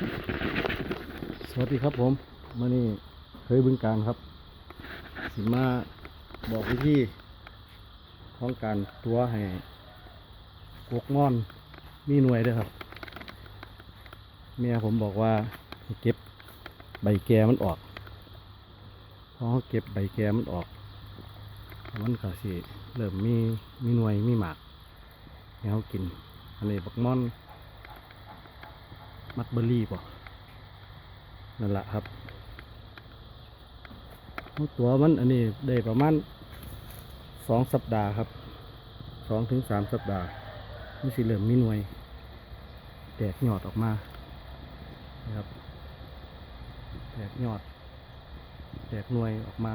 สวัสดีครับผมมื่อนี้เคยบึงการครับ สิมาบอกวิธีของการตัวให้กกม่อนมีหน่วยด้วยครับ เมียผมบอกว่าเก็บใบแกมันออกพอเขาเก็บใบแกมันออก มันก็สิเริ่มมีมีหน่วยมีหมากให้เขากินอันนี้บักม่อน มัดเบอร์รี่ป่ะนั่นแหละครับตัวมันอันนี้ได้ประมาณสองสัปดาห์ครับสองถึงสามสัปดาห์มันสิเริ่มมีหน่วยแตกยอดออกมานะครับแตกยอดแตกหน่วยออกมา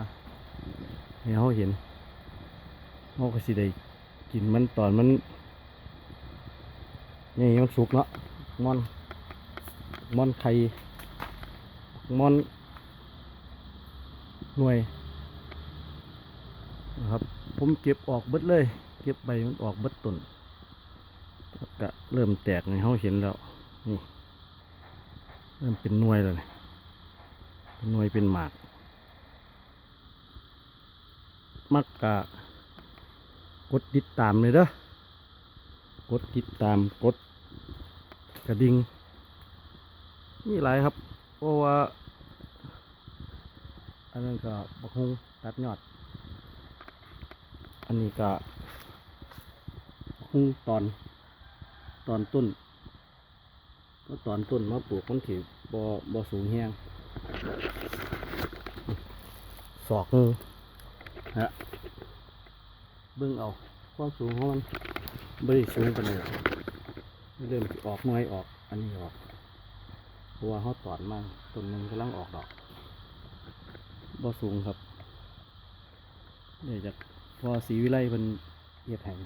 ให้เขาเห็นเขาก็สิได้กินมันตอนมันนี่ยังสุกเนาะม่อน มอนไข่มอนหน่วยนะครับ ผมเก็บออกเบิดเลย เก็บใบมันออกเบิดต้นก็เริ่มแตกในเขาเห็นแล้วนี่เริ่มเป็นหน่วยแล้วนี่เป็นหน่วยเป็นหมาก มักกะกดติดตามเลยเด้อกดติดตามกดกระดิ่ง มีหลายครับ เพราะว่า อันนั้นก็บักฮุงตัดยอด อันนี้ก็ฮุงตอน ตอนต้นก็ตอนต้นมาปลูกมันถือบอบอสูงแห้งศอกหนึงฮะเบิ่งเอาความสูงของมันไม่ได้สูงปนใดหรอเริ่มออกหน้อยออก อันนี้ออก เพราะว่าเขาตอนมากต้นหนึ่งกำลังออกดอกบ่สูงครับเดี๋ยวจากพอสีวิไลเป็นเอียดแห่ง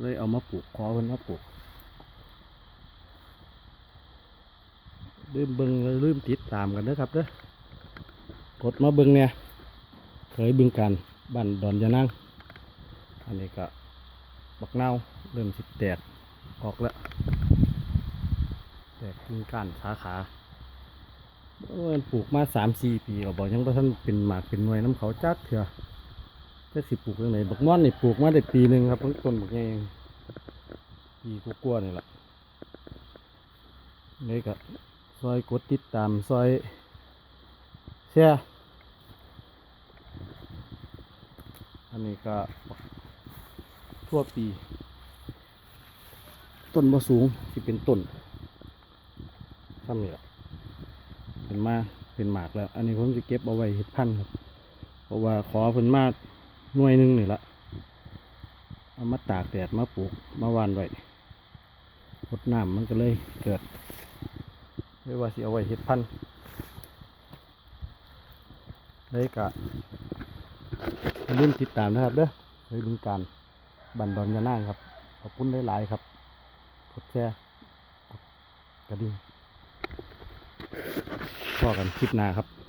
เลยเอามาปลูกขอเพิ่นมาปลูกลืมเบิงแล้วลืมติดตามกันเด้อครับเด้อกดมาเบิงเนี่ยเคยบึงการบ้านดอนยะนั่งอันนี้ก็บักเน่าเริ่มสิแตกออกแล้ว แตกกิ่งก้านสาขาเออปลูกมาสามสี่ปีก็บอกยังว่าท่านเป็นหมากเป็นหน่วยน้ำเขาจักเถอะจะสิปลูกยังไงบักม่อนนี่ปลูกมาได้ปีหนึ่งครับเพิ่งต้นบักเองปีกลัวๆนี่แหละนี่ก็ซอยกดติดตามซอยแช่อันนี้ก็ทั่วปี ต้นบ่สูงที่เป็นต้น ซ้ำนี่แหละเป็นมาเป็นหมากแล้ว อันนี้ผมจะเก็บเอาไว้เห็ดพันธุ์ครับ เพราะว่าขอเพิ่นมาหน่วยหนึ่งนี่ละเอามาตากแดดมาปลูกมาวานไว้รดน้ำมันก็เลยเกิดไม่ว่าสิเอาไว้เห็ดพันธุ์เลยกะอย่าลืมติดตามนะครับเด้อเคยบึงการบันดอนยานั่งครับ ขอบคุณหลายๆครับ กดแชร์กดกระดิ่ง พอกันคลิปหน้าครับ